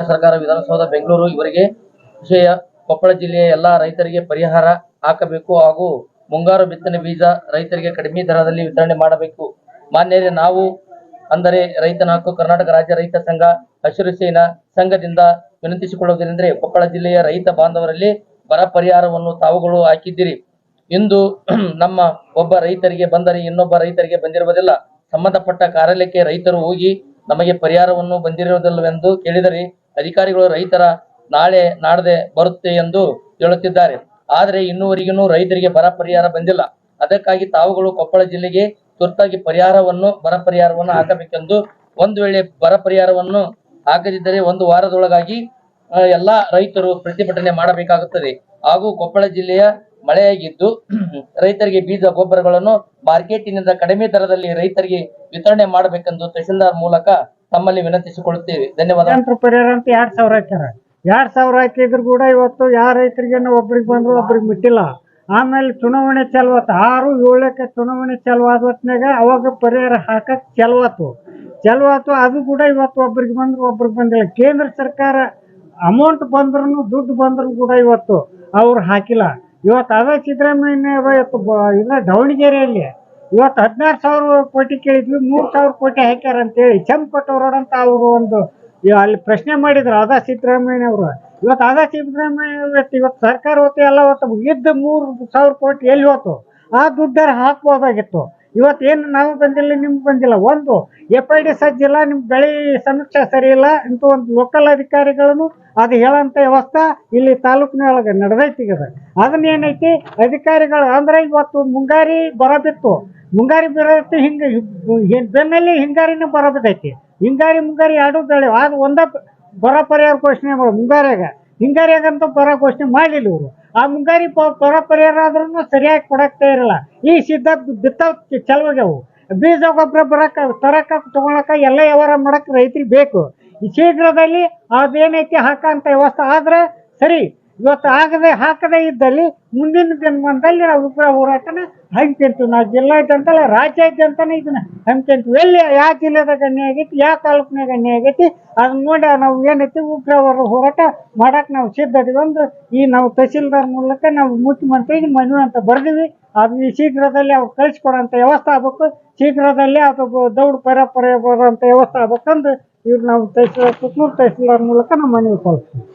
ಸರ್ಕಾರ ವಿಧಾನಸೌಧ ಬೆಂಗಳೂರು ಇವರಿಗೆ ವಿಷಯ ಕೊಪ್ಪಳ ಜಿಲ್ಲೆಯ ಎಲ್ಲಾ ರೈತರಿಗೆ ಪರಿಹಾರ ಹಾಕಬೇಕು ಹಾಗೂ ಮುಂಗಾರು ಬಿತ್ತನೆ ಬೀಜ ರೈತರಿಗೆ ಕಡಿಮೆ ದರದಲ್ಲಿ ವಿತರಣೆ ಮಾಡಬೇಕು. ಮಾನ್ಯರೇ ನಾವು ಅಂದರೆ ರೈತ ಹಕ್ಕು ಕರ್ನಾಟಕ ರಾಜ್ಯ ರೈತ ಸಂಘ, ಹಸಿರು ಸೇನಾ ಸಂಘದಿಂದ ವಿನಂತಿಸಿಕೊಳ್ಳುವುದೇನೆಂದರೆ ಕೊಪ್ಪಳ ಜಿಲ್ಲೆಯ ರೈತ ಬಾಂಧವರಲ್ಲಿ ಬರ ಪರಿಹಾರವನ್ನು ತಾವುಗಳು ಹಾಕಿದ್ದೀರಿ. ಇಂದು ನಮ್ಮ ಒಬ್ಬ ರೈತರಿಗೆ ಬಂದರೆ ಇನ್ನೊಬ್ಬ ರೈತರಿಗೆ ಬಂದಿರುವುದಿಲ್ಲ. ಸಂಬಂಧಪಟ್ಟ ಕಾರ್ಯಾಲಯಕ್ಕೆ ರೈತರು ಹೋಗಿ ನಮಗೆ ಪರಿಹಾರವನ್ನು ಬಂದಿರುವುದಿಲ್ಲವೆಂದು ಕೇಳಿದರೆ ಅಧಿಕಾರಿಗಳು ರೈತರ ನಾಳೆ ನಾಡದೆ ಬರುತ್ತೆ ಎಂದು ಹೇಳುತ್ತಿದ್ದಾರೆ. ಆದರೆ ಇನ್ನುವರೆಗೂ ರೈತರಿಗೆ ಬರ ಪರಿಹಾರ ಬಂದಿಲ್ಲ. ಅದಕ್ಕಾಗಿ ತಾವುಗಳು ಕೊಪ್ಪಳ ಜಿಲ್ಲೆಗೆ ತುರ್ತಾಗಿ ಪರಿಹಾರವನ್ನು, ಬರ ಪರಿಹಾರವನ್ನು ಹಾಕಬೇಕೆಂದು ಒಂದು ವೇಳೆ ಬರ ಪರಿಹಾರವನ್ನು ಹಾಕದಿದ್ದರೆ ಒಂದು ವಾರದೊಳಗಾಗಿ ಎಲ್ಲಾ ರೈತರು ಪ್ರತಿಭಟನೆ ಮಾಡಬೇಕಾಗುತ್ತದೆ. ಹಾಗೂ ಕೊಪ್ಪಳ ಜಿಲ್ಲೆಯ ಮಳೆಯಾಗಿದ್ದು, ರೈತರಿಗೆ ಬೀಜ, ಗೊಬ್ಬರಗಳನ್ನು ಮಾರ್ಕೆಟಿನಿಂದ ಕಡಿಮೆ ದರದಲ್ಲಿ ರೈತರಿಗೆ ವಿತರಣೆ ಮಾಡಬೇಕೆಂದು ತಹಸೀಲ್ದಾರ್ ಮೂಲಕ ತಮ್ಮಲ್ಲಿ ವಿನಂತಿಸಿಕೊಳ್ಳುತ್ತೇವೆ ಧನ್ಯವಾದ. ಪರಿಹಾರ ಅಂತ ಎರಡ್ ಸಾವಿರ ಹಾಕ್ಯಾರ ಎರಡ್ ಸಾವಿರ ಹಾಕಿದ್ರು ಕೂಡ ಇವತ್ತು ಯಾವ ರೈತರಿಗೆ ಒಬ್ರಿಗೆ ಬಂದ್ರು ಒಬ್ರಿಗೆ ಬಿಟ್ಟಿಲ್ಲ ಆಮೇಲೆ ಚುನಾವಣೆ ಚಲವತ್ತು ಆರು ಏಳಕ್ಕೆ ಚುನಾವಣೆ ಚಲವಾದ ಹೊತ್ತಿನಾಗ ಅವಾಗ ಪರಿಹಾರ ಹಾಕಕ್ ಚಲವತ್ತು ಚಲವತ್ತು ಅದು ಕೂಡ ಇವತ್ತು ಒಬ್ರಿಗೆ ಬಂದ್ರು ಒಬ್ರಿಗೆ ಬಂದಿಲ್ಲ. ಕೇಂದ್ರ ಸರ್ಕಾರ ಅಮೌಂಟ್ ಬಂದ್ರು ದುಡ್ಡು ಬಂದ್ರು ಕೂಡ ಇವತ್ತು ಅವ್ರು ಹಾಕಿಲ್ಲ. ಇವತ್ತು ಅದೇ ಸಿದ್ದರಾಮಯ್ಯ ಇವತ್ತು ಇಲ್ಲ ದಾವಣಗೆರೆಯಲ್ಲಿ ಇವತ್ತು ಹದಿನಾರು ಸಾವಿರ ಕೋಟಿ ಕೇಳಿದ್ವಿ, ಮೂರು ಸಾವಿರ ಕೋಟಿ ಹಾಕ್ಯಾರ ಅಂತೇಳಿ. ಚಂಪಟ್ಟವ್ರೋಡ್ ಅಂತ ಅವರು ಒಂದು ಅಲ್ಲಿ ಪ್ರಶ್ನೆ ಮಾಡಿದ್ರು ಅದ ಸಿದ್ದರಾಮಯ್ಯ ಅವರು. ಇವತ್ತು ಅದ ಸಿದ್ದರಾಮಯ್ಯ ಇವತ್ತು ಇವತ್ತು ಸರ್ಕಾರ ಹೊತ್ತು ಎಲ್ಲ ಹೊತ್ತು ಇದ್ದ ಮೂರು ಸಾವಿರ ಕೋಟಿ ಎಲ್ಲಿ ಹೋತು? ಆ ದುಡ್ಡಾರ ಹಾಕ್ಬೋದಾಗಿತ್ತು. ಏನು ನಾವು ಬಂದಿಲ್ಲ, ನಿಮ್ಗೆ ಬಂದಿಲ್ಲ. ಒಂದು ಎಫ್ ಐ ಡಿ ಸಜ್ಜಿಲ್ಲ ನಿಮ್ಮ ಬೆಳೆ ಸಮೀಕ್ಷೆ ಸರಿ ಇಲ್ಲ ಇಂಥ ಒಂದು ಲೋಕಲ್ ಅಧಿಕಾರಿಗಳನ್ನು ಅದು ಹೇಳೋಂಥ ವ್ಯವಸ್ಥೆ ಇಲ್ಲಿ ತಾಲೂಕಿನೊಳಗೆ ನಡೆದೈತಿ ಅದನ್ನೇನೈತಿ? ಅಧಿಕಾರಿಗಳು, ಅಂದ್ರೆ ಇವತ್ತು ಮುಂಗಾರಿ ಬರ ಬಿತ್ತು. ಮುಂಗಾರಿ ಬರತ್ತೆ ಹಿಂಗೆ ಬೆನ್ನಲ್ಲಿ ಹಿಂಗಾರಿನ ಬರಬೇಕೈತಿ ಹಿಂಗಾರಿ ಮುಂಗಾರಿ ಎರಡೂ ಬೆಳೆ. ಅದು ಒಂದ ಬರ ಪರಿಹಾರ ಘೋಷಣೆ ಮಾಡೋದು ಮುಂಗಾರಿಯಾಗ. ಹಿಂಗಾರಿಯಾಗಂತೂ ಬರ ಘೋಷಣೆ ಮಾಡಲಿಲ್ಲ ಇವರು. ಆ ಮುಂಗಾರಿ ಬರ ಪರಿಹಾರ ಆದ್ರೂ ಸರಿಯಾಗಿ ಕೊಡಕ್ತಾ ಇರಲ್ಲ ಈ ಸಿದ್ಧ ಬಿತ್ತಾವ್ ಚಲವಾಗ್ಯಾವು. ಬೀಜ, ಗೊಬ್ಬರ ಬರಕ್ಕ ತರಕ, ತಗೊಳಕ ಎಲ್ಲ ವ್ಯವಹಾರ ಮಾಡಕ್ಕೆ ರೈತರಿಗೆ ಬೇಕು. ಈ ಶೀಘ್ರದಲ್ಲಿ ಅದೇನೈತಿ ಹಾಕಂತ ವ್ಯವಸ್ಥೆ ಆದ್ರೆ ಸರಿ. ಇವತ್ತು ಆಗದೆ ಹಾಕದೆ ಇದ್ದಲ್ಲಿ ಮುಂದಿನ ದಿನಮಾನದಲ್ಲಿ ನಾವು ಉಗ್ರ ಹೋರಾಟನ ಹಮ್ಮಿಕೊಂತೀವಿ ನಾವು ಜಿಲ್ಲಾದ್ಯಂತಲ್ಲ ರಾಜ್ಯಾದ್ಯಂತನೇ ಇದನ್ನ ಹಮ್ಮಿಕೊಂತೀವಿ ಎಲ್ಲಿ ಯಾವ ಜಿಲ್ಲೆದಾಗ ಗಣ್ಯ ಆಗೈತಿ ಯಾವ ತಾಲೂಕಿನಾಗ ಗಣ್ಯ ಆಗೈತಿ, ಅದನ್ನ ನೋಡಿ ನಾವು ಏನೈತಿ ಉಗ್ರ ಹೋರಾಟ ಮಾಡಕ್ ನಾವು ಸಿದ್ಧತೆ ಒಂದು ಈ ನಾವು ತಹಸೀಲ್ದಾರ್ ಮೂಲಕ ನಾವು ಮುಖ್ಯಮಂತ್ರಿಗೆ ಮನವಿ ಅಂತ ಬರ್ದೀವಿ. ಅದು ಈ ಶೀಘ್ರದಲ್ಲಿ ಅವ್ರು ಕಳಿಸ್ಕೊಡೋಂಥ ವ್ಯವಸ್ಥೆ ಆಗ್ಬೇಕು. ಶೀಘ್ರದಲ್ಲಿ ಅದು ದೌಡ್ ಪರ ಪರ ಬರೋಂಥ ವ್ಯವಸ್ಥೆ ಆಗ್ಬೇಕಂದ್ರೆ ಇವ್ರು ನಾವು ತಹಸೀಲ್ದಾರ್ ಕುಕ್ನೂರು ತಹಸೀಲ್ದಾರ್ ಮೂಲಕ ನಾವು ಮನವಿ ಕಳಿಸ್ತೀವಿ